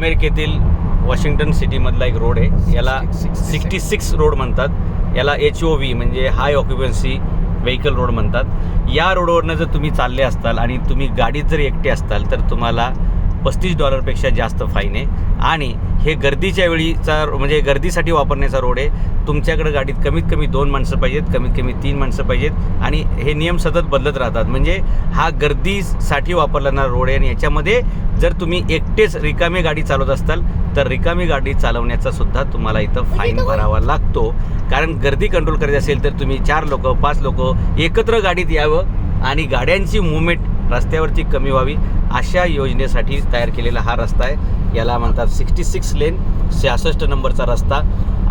अमेरिकेतील वॉशिंग्टन सिटीमधला एक रोड आहे. याला सिक्स्टी सिक्स. रोड म्हणतात. याला एच ओ व्ही म्हणजे हाय ऑक्युपन्सी व्हेकल रोड म्हणतात. या रोडवरनं जर तुम्ही चालले असताल आणि तुम्ही गाडीत जर एकटे असताल तर तुम्हाला पस्तीस डॉलरपेक्षा जास्त फाईन आहे. आणि हे गर्दीच्या वेळीचा म्हणजे गर्दीसाठी वापरण्याचा रोड आहे. तुमच्याकडे गाडीत कमीत कमी दोन माणसं पाहिजेत कमीत कमी तीन माणसं पाहिजेत. आणि हे नियम सतत बदलत राहतात. म्हणजे हा गर्दीसाठी वापरला जाणारा रोड आहे. आणि याच्यामध्ये जर तुम्ही एकटेच रिकामी गाडी चालवत असताल तर रिकामी गाडी चालवण्याचा सुद्धा तुम्हाला इथं फाईन भरावा लागतो. कारण गर्दी कंट्रोल करायची असेल तर तुम्ही चार लोक पाच लोक एकत्र गाडीत यावं. आणि गाड्यांची मुवमेंट रस्त्यावरची कमी व्हावी अशा योजनेसाठी तयार केलेला हा रस्ता आहे. याला म्हणतात सिक्स्टी सिक्स लेन सहासष्ट नंबरचा रस्ता.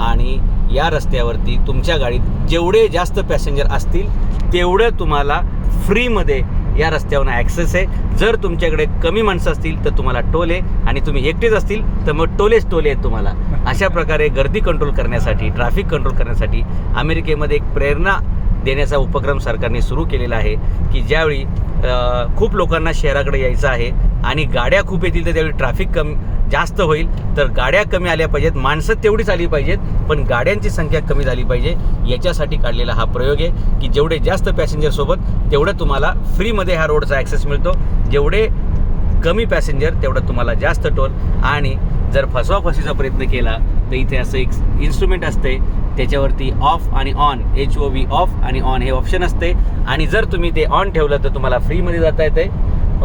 आणि या रस्त्यावरती तुमच्या गाडीत जेवढे जास्त पॅसेंजर असतील तेवढं तुम्हाला फ्रीमध्ये या रस्त्यावर ॲक्सेस आहे. जर तुमच्याकडे कमी माणसं असतील तर तुम्हाला टोल आहे. आणि तुम्ही एकटेच असतील तर मग टोलेच टोले आहेत तुम्हाला. अशा प्रकारे गर्दी कंट्रोल करण्यासाठी ट्रॅफिक कंट्रोल करण्यासाठी अमेरिकेमध्ये एक प्रेरणा देण्याचा उपक्रम सरकारने सुरू केलेला आहे की ज्यावेळी खूप लोकांना शहराकडे यायचं आहे आणि गाड्या खूप येतील तर त्यावेळी ट्रॅफिक कमी जास्त होईल. तर गाड्या कमी आल्या पाहिजेत माणसं तेवढीच आली पाहिजेत पण गाड्यांची संख्या कमी झाली पाहिजे याच्यासाठी काढलेला हा प्रयोग आहे की जेवढे जास्त पॅसेंजरसोबत तेवढं तुम्हाला फ्रीमध्ये ह्या रोडचा ॲक्सेस मिळतो. जेवढे कमी पॅसेंजर तेवढं तुम्हाला जास्त टोल आणि जर फसवाफसीचा प्रयत्न केला तर इथे असं एक इन्स्ट्रुमेंट असते त्याच्यावरती ऑफ आणि on H O V off आणि ऑन हे ऑप्शन असते. आणि जर तुम्ही ते ऑन ठेवलं तर तुम्हाला फ्रीमध्ये जाता येते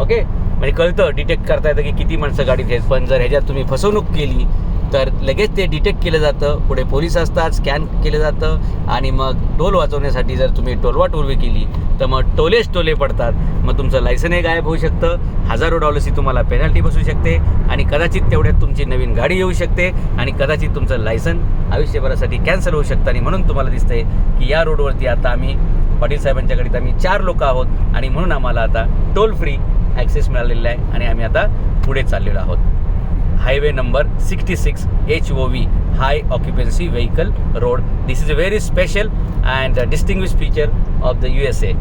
ओके म्हणजे कळतं डिटेक्ट करता येतं की किती माणसं गाडीत आहेत. पण जर ह्याच्यात तुम्ही फसवणूक केली तर लगेच ते डिटेक्ट केलं जातं. पुढे पोलीस असतात स्कॅन केलं जातं. आणि मग टोल वाचवण्यासाठी जर तुम्ही टोलवा टोलवी केली तर मग टोलेच टोले पडतात. मग तुमचं लायसनही गायब होऊ शकतं. हजारो डॉलर्सची तुम्हाला पेनल्टी बसू शकते. आणि कदाचित तेवढ्यात तुमची नवीन गाडी येऊ शकते. आणि कदाचित तुमचं लायसन आयुष्यभरासाठी कॅन्सल होऊ शकतं. आणि म्हणून तुम्हाला दिसतंय की या रोडवरती आता आम्ही पाटील साहेबांच्या गाडीत आम्ही चार लोक आहोत. आणि म्हणून आम्हाला आता टोल फ्री ॲक्सेस मिळालेला आहे. आणि आम्ही आता पुढे चाललेलो आहोत. highway number 66 HOV high occupancy vehicle road. This is a very special and distinguished feature of the USA